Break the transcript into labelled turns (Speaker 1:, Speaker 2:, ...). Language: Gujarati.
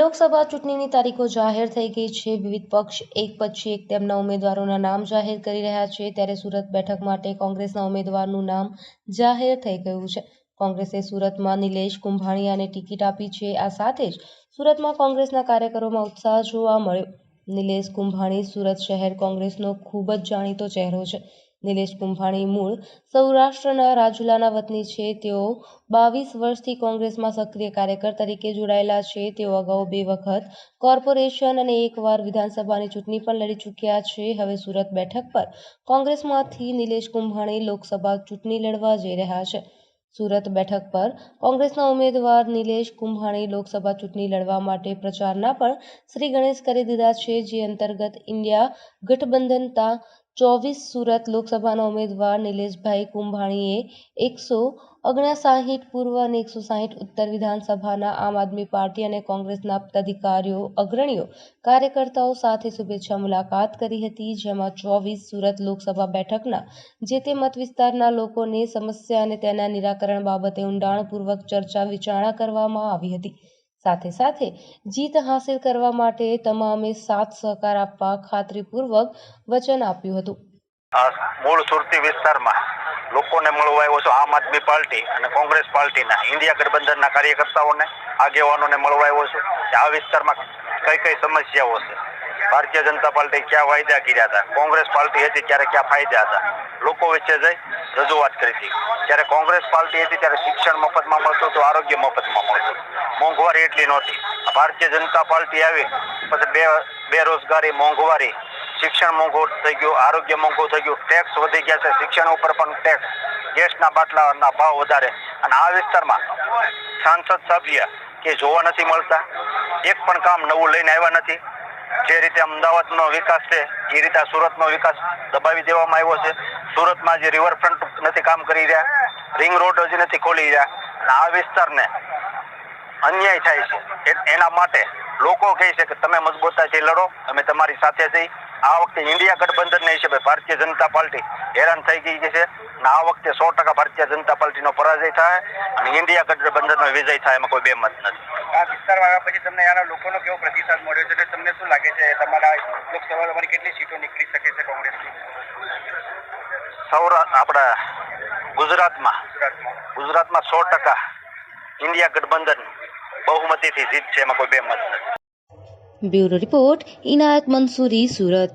Speaker 1: લોકસભા ચૂંટણીની તારીખો જાહેર થઈ ગઈ છે. વિવિધ પક્ષ એક પછી એક તેમના ઉમેદવારોના નામ જાહેર કરી રહ્યા છે. ત્યારે સુરત બેઠક માટે કોંગ્રેસના ઉમેદવારનું નામ જાહેર થઈ ગયું છે. કોંગ્રેસે સુરતમાં નિલેશ કુંભાણીયાને ટિકિટ આપી છે. આ સાથે જ સુરતમાં કોંગ્રેસના કાર્યકરોમાં ઉત્સાહ જોવા મળ્યો. નિલેશ કુંભાણી સુરત શહેર કોંગ્રેસનો ખૂબ જ જાણીતો ચહેરો છે. નિલેશ કુંભાણી મૂળ સૌરાષ્ટ્રના રાજુલાના વતની છે. તેઓ બાવીસ વર્ષથી કોંગ્રેસમાં સક્રિય કાર્યકર તરીકે જોડાયેલા છે. તેઓ અગાઉ બે વખત કોર્પોરેશન અને એકવાર વિધાનસભાની ચૂંટણી પણ લડી ચૂક્યા છે. હવે સુરત બેઠક પર કોંગ્રેસમાંથી નિલેશ કુંભાણી લોકસભા ચૂંટણી લડવા જઈ રહ્યા છે. સુરત બેઠક પર કોંગ્રેસના ઉમેદવાર નિલેશ કુંભાણી લોકસભા ચૂંટણી લડવા માટે પ્રચારના પણ શ્રી ગણેશ કરી દીધા છે. જે અંતર્ગત ઇન્ડિયા ગઠબંધનતા ચોવીસ સુરત લોકસભાના ઉમેદવાર નિલેશભાઈ કુંભાણીએ એકસો ઓગણસાહીઠ પૂર્વ અને એકસો સાહીઠ ઉત્તર વિધાનસભાના આમ આદમી પાર્ટી અને કોંગ્રેસના પદાધિકારીઓ, અગ્રણીઓ, કાર્યકર્તાઓ સાથે શુભેચ્છા મુલાકાત કરી હતી. જેમાં ચોવીસ સુરત લોકસભા બેઠકના જે તે મત વિસ્તારના લોકોની સમસ્યા અને તેના નિરાકરણ બાબતે ઊંડાણપૂર્વક ચર્ચા વિચારણા કરવામાં આવી હતી. સાથે સાથે જીત હાંસિલ કરવા માટે તમામે સાથ સહકાર આપવા ખાતરીપૂર્વક વચન આપ્યું હતું.
Speaker 2: મૂળ સુરતી વિસ્તારમાં લોકોને મળવા આવ્યો છું. આમ આદમી પાર્ટી અને કોંગ્રેસ પાર્ટીના ઇન્ડિયા ગઠબંધનના કાર્યકર્તાઓને, આગેવાનોને મળવા આવ્યો છું આ વિસ્તારમાં કઈ કઈ સમસ્યાઓ છે. ભારતીય જનતા પાર્ટી ક્યાં વાયદા કર્યા હતા? કોંગ્રેસ પાર્ટી હતી ત્યારે ક્યાં ફાયદા હતા? લોકો વચ્ચે જઈ રજૂઆત કરી હતી. જ્યારે કોંગ્રેસ પાર્ટી હતી ત્યારે શિક્ષણ મફતમાં મળતું હતું, આરોગ્ય મફતમાં મોંઘવારી એટલી નહોતી. ભારતીય જનતા પાર્ટી આવી, પછી બે, બેરોજગારી, મોંઘવારી, શિક્ષણ મોંઘું થઈ ગયું, આરોગ્ય મોંઘું થઈ ગયું ટેક્સ વધી ગયા છે, શિક્ષણ ઉપર પણ ટેક્સ ગેસના બાટલાના ભાવ વધારે. અને આ વિસ્તારમાં સાંસદ સભ્ય કે જોવા નથી મળતા, એક પણ કામ નવું લઈને આવ્યા નથી. જે રીતે અમદાવાદનો વિકાસ છે, એ રીતે સુરતનો વિકાસ દબાવી દેવામાં આવ્યો છે. સુરતમાં જે રિવરફ્રન્ટ નથી કામ કરી રહ્યા રિંગ રોડ હજી નથી ખોલી રહ્યા. અને આ વિસ્તારને અન્યાય થાય છે. એના માટે લોકો કહે છે કે તમે મજબૂતાથી લડો અમે તમારી સાથે થઈ આ વખતે ઇન્ડિયા ગઠબંધનના હિસાબે ભારતીય જનતા પાર્ટી હેરાન થઈ ગઈ છે. અને આ વખતે સો ટકા ભારતીય જનતા પાર્ટીનો પરાજય થાય અને ઇન્ડિયા ગઠબંધનનો વિજય થાય એમાં કોઈ બે મત નથી.
Speaker 3: આ વિસ્તારમાં આવ્યા પછી તમને આના લોકોનો કેવો પ્રતિસાદ મળ્યો છે? એટલે તમને શું લાગે છે? તમારા લોકસભા તમારી કેટલી સીટો નીકળી શકે છે કોંગ્રેસની?
Speaker 2: સૌરા આપણા
Speaker 3: ગુજરાતમાં.
Speaker 2: ગુજરાતમાં સો ટકા ઇન્ડિયા ગઠબંધન બહુમતીથી જીતશે એમાં કોઈ બેમત નથી.
Speaker 1: Bureau report Inayat Mansuri Surat.